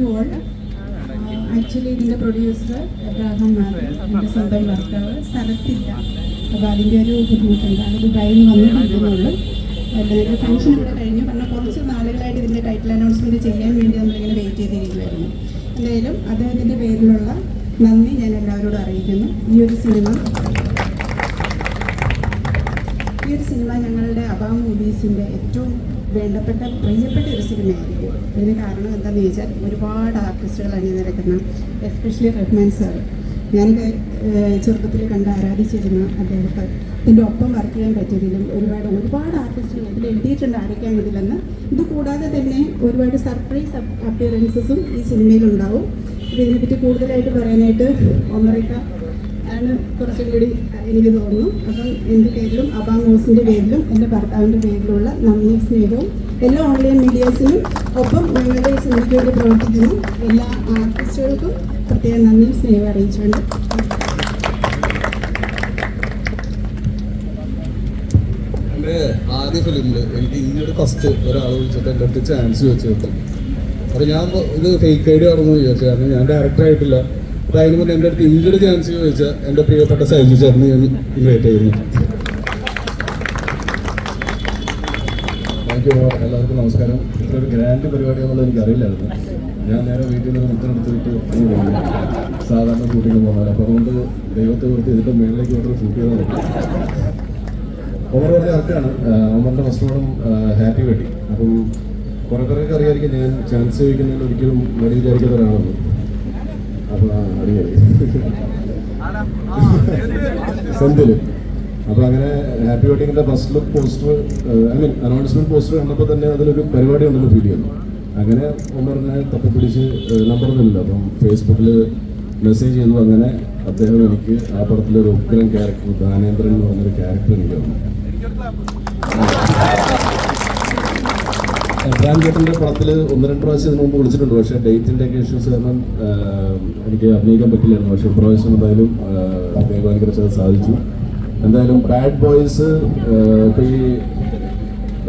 To all actually ഇതിന്റെ producer Abraham എന്റെ സ്വന്തം ഭർത്താവ് സ്ഥലത്തില്ല. അപ്പോൾ അതിന്റെ ഒരു ബുദ്ധിമുട്ടുണ്ട്. അത് ദുബായിൽ നിന്ന് വന്നിട്ടുണ്ടെന്നുള്ളൂ എല്ലാവരും ഫംഗ്ഷൻ ഇവിടെ കഴിഞ്ഞു. കാരണം കുറച്ച് നാളുകളായിട്ട് ഇതിന്റെ ടൈറ്റിൽ അനൗൺസ്മെന്റ് ചെയ്യാൻ വേണ്ടി നമ്മളിങ്ങനെ വെയിറ്റ് ചെയ്തിരിക്കുമായിരുന്നു എന്തായാലും അദ്ദേഹത്തിന്റെ പേരിലുള്ള നന്ദി ഞാൻ എല്ലാവരോടും അറിയിക്കുന്നു. ഈ ഒരു സിനിമ ഈ ഒരു സിനിമ ഞങ്ങളുടെ അബാം മൂവീസിന്റെ ഏറ്റവും വേണ്ടപ്പെട്ട പ്രിയപ്പെട്ട ഒരു സിനിമയായിരിക്കും. ഇതിന് കാരണം എന്താണെന്ന് ചോദിച്ചാൽ ഒരുപാട് ആർട്ടിസ്റ്റുകൾ അണിനിരക്കുന്ന എസ്പെഷ്യലി റഹ്മാൻ സാർ ഞാൻ ചെറുപ്പത്തിൽ കണ്ട് ആരാധിച്ചിരുന്ന അദ്ദേഹത്തെ. ഇതിന്റെ ഒപ്പം വർക്ക് ചെയ്യാൻ പറ്റിയതിലും ഒരുപാട് ഒരുപാട് ആർട്ടിസ്റ്റുകൾ ഇതിൽ എഴുതിയിട്ടുണ്ട് ആരൊക്കെയാണ് ഇതിലെന്ന്. ഇത് കൂടാതെ തന്നെ ഒരുപാട് സർപ്രൈസ് അപ്പിയറൻസസും ഈ സിനിമയിലുണ്ടാവും. ഇതിനെപ്പറ്റി കൂടുതലായിട്ട് പറയാനായിട്ട് ഒമറിക്ക ആണ് കുറച്ചും കൂടി എനിക്ക് തോന്നുന്നു. അപ്പം എന്റെ പേരിലും അബാമോസിന്റെ പേരിലും എന്റെ ഭർത്താവിന്റെ പേരിലുള്ള നന്ദി സ്നേഹവും എല്ലാ ഓൺലൈൻ മീഡിയാസിനും ഒപ്പം ഞങ്ങളുടെ സിനിമയ്ക്ക് പ്രവർത്തിക്കുന്നു എല്ലാ ആർട്ടിസ്റ്റുകൾക്കും പ്രത്യേക നന്ദി സ്നേഹം അറിയിച്ചുകൊണ്ട്. ആദ്യ ഫിലിമിൽ എനിക്ക് ഫസ്റ്റ് ഒരാൾ വിളിച്ചിട്ട് എന്റെ അടുത്ത് ചാൻസ് കിട്ടും അപ്പോൾ ഞാൻ ഇത് ഫേക്ക് ഐഡി ആണെന്ന് വിചാരിച്ചു. കാരണം ഞാൻ അപ്പോൾ അതിന് മുന്നേ എന്റെ അടുത്ത് ഇന്നൊരു ചാൻസ് ചോദിച്ചാൽ എന്റെ പ്രിയപ്പെട്ട സൈജു ചേർന്ന് ഞാൻ ഇൻവൈറ്റ് ചെയ്യുന്നു താങ്ക് യു എല്ലാവർക്കും നമസ്കാരം. ഇത്ര ഒരു ഗ്രാൻഡ് പരിപാടിയാണെന്നുള്ളത് എനിക്കറിയില്ലായിരുന്നു. ഞാൻ നേരെ വീട്ടിൽ നിന്ന് മുത്തം എടുത്തിട്ട് സാധാരണ ഷൂട്ടിങ് പോകുന്നത് അപ്പോൾ അതുകൊണ്ട് ദൈവത്തെ കുറിച്ച് ഇതിന്റെ മേളിലേക്ക് മാത്രം ഷൂട്ട് ചെയ്താൽ ഒമർ പറഞ്ഞ കറക്റ്റാണ് ഒമറിന്റെ ഫസ്റ്റ് പടം ഹാപ്പി വെഡ്ഡിങ് അപ്പം കുറേ പേരൊക്കെ അറിയാമായിരിക്കും ഞാൻ ചാൻസ് ചോദിക്കുന്നതിൽ ഒരിക്കലും മടി വിചാരിക്കാത്ത ഒരാളാണ്. അപ്പോൾ അപ്പൊ അടിപൊളി. സെന്തിൽ. അപ്പോൾ അങ്ങനെ happy വെഡിങ്ങിന്റെ first look poster I mean announcement poster കണ്ടപ്പോൾ തന്നെ അതിലൊരു പരിപാടി ഉണ്ടെന്ന് ഫീൽ ചെയ്യുന്നു. അങ്ങനെ ഉമർനെ തപ്പി പിടിച്ച് നമ്പർ ഒന്നുമില്ല അപ്പം ഫേസ്ബുക്കിൽ മെസ്സേജ് ചെയ്തു. അങ്ങനെ അദ്ദേഹം എനിക്ക് ആ പടത്തിലൊരു ഉഗ്രൻ ക്യാരക്ടർ ദാനേന്ദ്രൻ എന്ന് പറഞ്ഞൊരു ക്യാരക്ടർ എനിക്ക് തന്നു. എബ്രാം ചേട്ടന്റെ പടത്തിൽ ഒന്ന് രണ്ട് പ്രാവശ്യം ഇതിനു മുമ്പ് വിളിച്ചിട്ടുണ്ട്. പക്ഷേ ഡേറ്റിന്റെ ഒക്കെ ഇഷ്യൂസ് കാരണം എനിക്ക് അഭിനയിക്കാൻ പറ്റില്ലായിരുന്നു. പക്ഷേ ഇപ്രാവശ്യം എന്തായാലും അഭിനയിക്കാൻ സാധിച്ചു. എന്തായാലും ബാഡ് ബോയ്സ് ഈ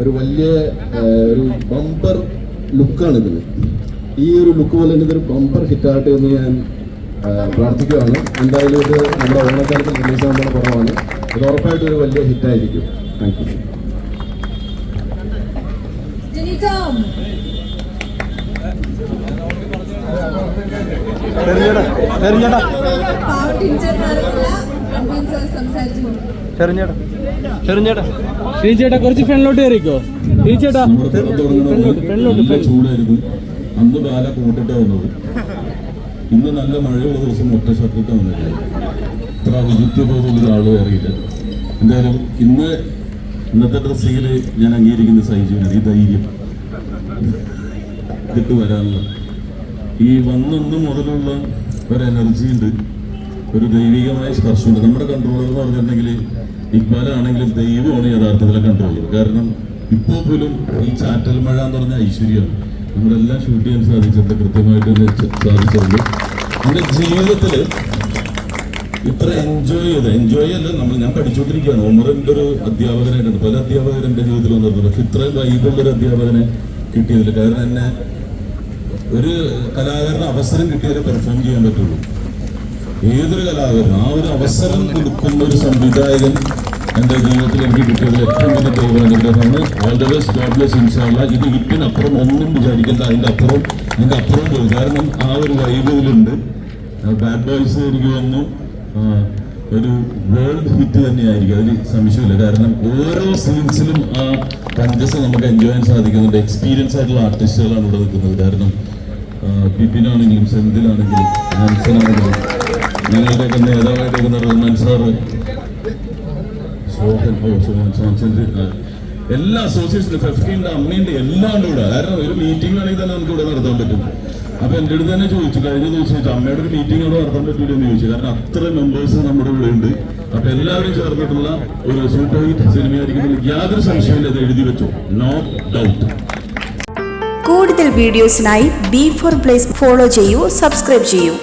ഒരു വലിയ ഒരു ബമ്പർ ലുക്കാണ് ഇതിന് ഈ ഒരു ലുക്ക് പോലെ തന്നെ ഇതൊരു ബമ്പർ ഹിറ്റാകട്ടെ എന്ന് ഞാൻ പ്രാർത്ഥിക്കുകയാണ്. എന്തായാലും ഇത് നമ്മുടെ ഓണക്കാലത്ത് റിലീസ് ആകുമ്പോൾ കുറവാണ്. ഇത് ഉറപ്പായിട്ടും ഒരു വലിയ ഹിറ്റായിരിക്കും താങ്ക് യു ചെറിഞ്ഞേട്ടാ ടീച്ചേട്ടാ കുറച്ച് ഫ്രണ്ടിലോട്ട് കയറിക്കോ. ചൂടായിരുന്നു. അന്ന് ബാല കൂട്ടിട്ടാ വന്നത്. ഇന്ന് നല്ല മഴയുള്ള ദിവസം ഒറ്റ ഷർട്ടിട്ടാ വന്നിട്ടുണ്ട് ഇത്ര വിചിത്യബോധമുള്ള ഒരാളും അറിയില്ല. എന്തായാലും ഇന്ന് ഇന്നത്തെ ഡ്രസ്സിങ്ങിൽ ഞാൻ അംഗീകരിക്കുന്ന സൈജുവിനാണ് ഈ ധൈര്യം. ഇതിട്ട് വരാനുള്ള. ഈ വന്നൊന്നും മുതലുള്ള ഒരു എനർജി ഉണ്ട്. ഒരു ദൈവികമായ സ്പർശമുണ്ട്. നമ്മുടെ കൺട്രോളർ എന്ന് പറഞ്ഞിട്ടുണ്ടെങ്കിൽ ഇപ്പാലാണെങ്കിലും ദൈവമാണ് യഥാർത്ഥത്തിലെ കൺട്രോളർ കാരണം ഇപ്പോൾ പോലും ഈ ചാറ്റൽ മഴ എന്ന് പറഞ്ഞ ഐശ്വര്യമാണ് നമ്മളെല്ലാം ഷൂട്ട് ചെയ്യാൻ സാധിച്ചിട്ടുണ്ട് കൃത്യമായിട്ട് തന്നെ സാധിച്ചിട്ടുണ്ട് നമ്മുടെ ജീവിതത്തിൽ ഇത്ര എൻജോയ് ചെയ്ത്. എൻജോയ് അല്ല നമ്മൾ ഞാൻ പഠിച്ചുകൊണ്ടിരിക്കുകയാണ്. ഒമറിന്റെ ഒരു അധ്യാപകനായിട്ടുണ്ട് പല അധ്യാപകർ എന്റെ ജീവിതത്തിൽ വന്നിട്ടുണ്ട്. പക്ഷെ ഇത്രയും വൈബുള്ള ഒരു അധ്യാപകനെ കിട്ടിയതില്ല കാരണം എന്നെ ഒരു കലാകാരന് അവസരം കിട്ടിയാലേ പെർഫോം ചെയ്യാൻ പറ്റുള്ളൂ. ഏതൊരു കലാകാരനും ആ ഒരു അവസരം കൊടുക്കുന്ന ഒരു സംവിധായകൻ എന്റെ ജീവിതത്തിൽ എനിക്ക് കിട്ടിയത് ഏറ്റവും വലിയ ദൈവാനുഗ്രഹമാണ്. ഓൾ ദ ഇൻഷാല്ല ഇത് ഇപ്പിനപ്പുറം ഒന്നും വിചാരിക്കേണ്ട. അതിന്റെ അപ്പുറം അതിന്റെ അപ്പുറം പോയി. കാരണം ആ ഒരു വൈബിലുണ്ട് ബാഡ് ബോയ്സ് എനിക്ക് വന്നു ഒരു വേൾഡ് ഹിറ്റ് തന്നെയായിരിക്കും. അതിൽ സംശയമില്ല കാരണം ഓരോ സീൻസിലും ആ പഞ്ചസ് നമുക്ക് എൻജോയ് ചെയ്യാൻ സാധിക്കുന്നുണ്ട്. എക്സ്പീരിയൻസ് ആയിട്ടുള്ള ആർട്ടിസ്റ്റുകളാണ് ഇവിടെ നിൽക്കുന്നത്. കാരണം പിപ്പിനാണെങ്കിലും സെന്തിലാണെങ്കിലും ഹൻസനാണെങ്കിലും ഞങ്ങളുടെയൊക്കെ നേതാവായിട്ട് നിൽക്കുന്ന റഹ്മാൻ സാറ് സോഹൻ ഓ സോഹൻ സോഹൻ സെന്തിൽ ആ, എല്ലാ അസോസിയേഷനും ഫെഫ്റ്റീന്റെ അമ്മേന്റെ എല്ലാം കൂടെ. കാരണം ഒരു മീറ്റിംഗ് ആണെങ്കിൽ തന്നെ നമുക്ക് ഇവിടെ നടത്താൻ പറ്റും. അപ്പൊ എന്റെ അടുത്ത് തന്നെ ചോദിച്ചു കഴിഞ്ഞ ദിവസം ചോദിച്ചു അമ്മയുടെ ഒരു മീറ്റിംഗ് ഇവിടെ നടത്താൻ പറ്റൂലെന്ന് ചോദിച്ചു. കാരണം അത്ര മെമ്പേഴ്സ് നമ്മുടെ ഇവിടെ ഉണ്ട്. അപ്പൊ എല്ലാവരും ചേർന്നിട്ടുള്ള ഒരു സൂപ്പർ ഹിറ്റ് സിനിമയായിരിക്കും യാതൊരു സംശയമില്ല അത് എഴുതി വെച്ചു. നോ ഡൗട്ട് കൂടുതൽ വീഡിയോസിനായി ബി ഫോർ പ്ലേസ് ഫോളോ ചെയ്യൂ സബ്സ്ക്രൈബ് ചെയ്യൂ.